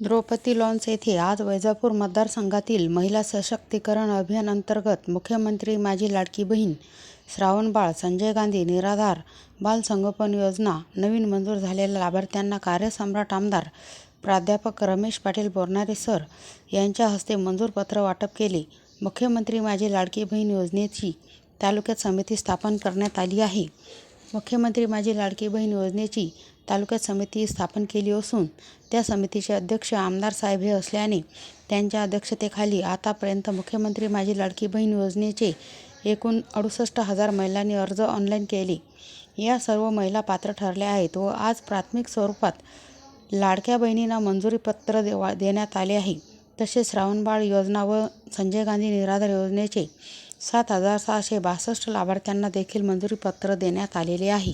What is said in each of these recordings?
Draupadi lawns येथे आज वैजापूर मतदारसंघातील महिला सशक्तीकरण अभियानांतर्गत मुख्यमंत्री माझी लाडकी बहीण श्रावणबाळ संजय गांधी निराधार बालसंगोपन योजना नवीन मंजूर झालेल्या लाभार्थ्यांना कार्यसम्राट आमदार प्राध्यापक रमेश पाटील बोरणारे सर यांच्या हस्ते मंजूर पत्र वाटप केले. मुख्यमंत्री माझी लाडकी बहीण योजनेची तालुक्यात समिती स्थापन करण्यात आली आहे. मुख्यमंत्री माझी लाडकी बहीण योजनेची तालुक्यात समिती स्थापन केली असून त्या समितीचे अध्यक्ष आमदार साहेब हे असल्याने त्यांच्या अध्यक्षतेखाली आतापर्यंत मुख्यमंत्री माझी लाडकी बहीण योजनेचे एकूण अडुसष्ट हजार महिलांनी अर्ज ऑनलाईन केले. या सर्व महिला पात्र ठरल्या आहेत व आज प्राथमिक स्वरूपात लाडक्या बहिणींना मंजुरीपत्र देवा देण्यात आले आहे. तसेच श्रावणबाळ योजना व संजय गांधी निराधार योजनेचे सात हजार सहाशे बासष्ट लाभार्थ्यांना देखील मंजुरी पत्र देण्यात आलेले आहे.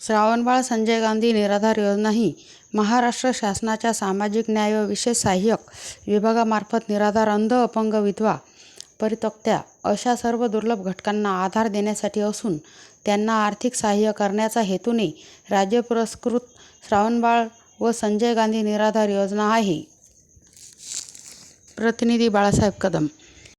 श्रावणबाळ संजय गांधी निराधार योजना ही महाराष्ट्र शासनाच्या सामाजिक न्याय व विशेष सहाय्यक विभागामार्फत निराधार अंध अपंग विधवा परितक्त्या अशा सर्व दुर्लभ घटकांना आधार देण्यासाठी असून त्यांना आर्थिक सहाय्य करण्याचा हेतूने राज्य पुरस्कृत श्रावणबाळ व संजय गांधी निराधार योजना आहे. प्रतिनिधी बाळासाहेब कदम.